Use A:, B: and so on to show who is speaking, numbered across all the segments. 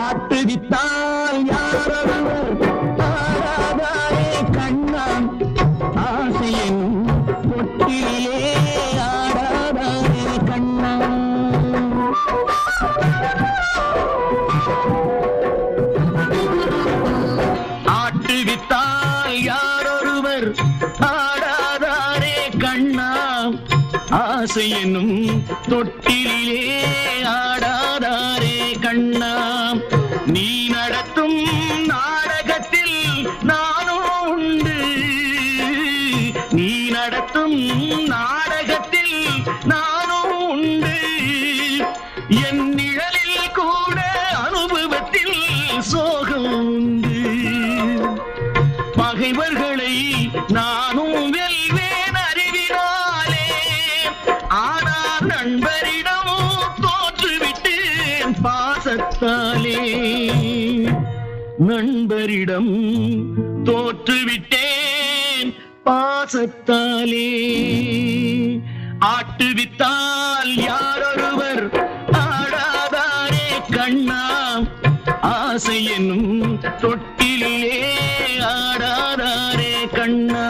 A: ஆட்டுவித்தால் யாரொருவர் ஆராதாரே ஆடாதாரே ஆட்டுவித்தால் யாரொருவர் ஆடாதாரே கண்ணா. ஆசை என்னும் தொட்டிலே ஆடாதாரே கண்ணா. நீ நடத்தும் நாடகத்தில் நானும் உண்டு. நீ நடத்தும் நாடகத்தில் நான் நிழலில் கூட அனுபவத்தில் சோகம் உண்டு. பகைவர்களை நானும் வெல்வேன் அறிவினாலே. ஆனால் நண்பரிடம் தோற்றுவிட்டேன் பாசத்தாலே. நண்பரிடம் தோற்றுவிட்டேன் பாசத்தாலே. ஆட்டுவித்தால் யார் என்னும் தொட்டிலே ஆடாதாரே கண்ணா.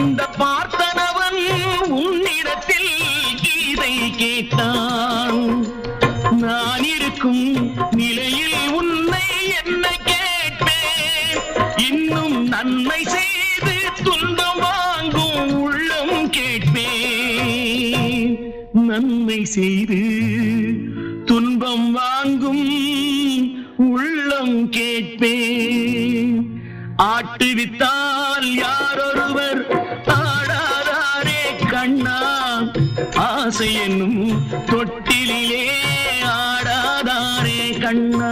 A: அந்த பார்த்தனவன் உன்னிடத்தில் கீதை கேட்டான். நான் இருக்கும் நிலையில் உன்னை என்ன கேட்டேன்? இன்னும் நன்மை செய்து துன்பம் வாங்கும் உள்ளம் கேட்பேன். நன்மை செய்து துன்பம் வாங்கும் உள்ளம் கேட்பேன். ஆட்டுவித்தால் யாரொருவர் ஆடாதாரே கண்ணா ஆசை என்னும் தொட்டிலே ஆடாதாரே கண்ணா.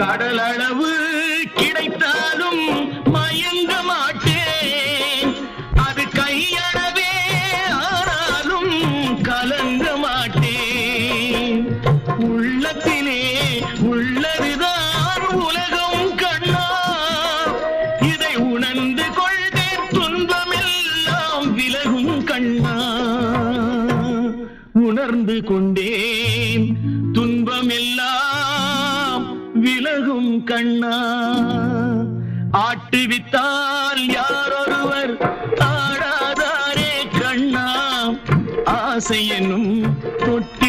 A: கடலளவு உலகம் கண்ணா இதை உணர்ந்து கொள்வே துன்பமெல்லாம் விலகும் கண்ணா. உணர்ந்து கொண்டேன் துன்பமெல்லாம் விலகும் கண்ணா. ஆட்டுவித்தால் யாரொருவர் ஆடாதாரே கண்ணா. ஆசை என்னும் தொட்டி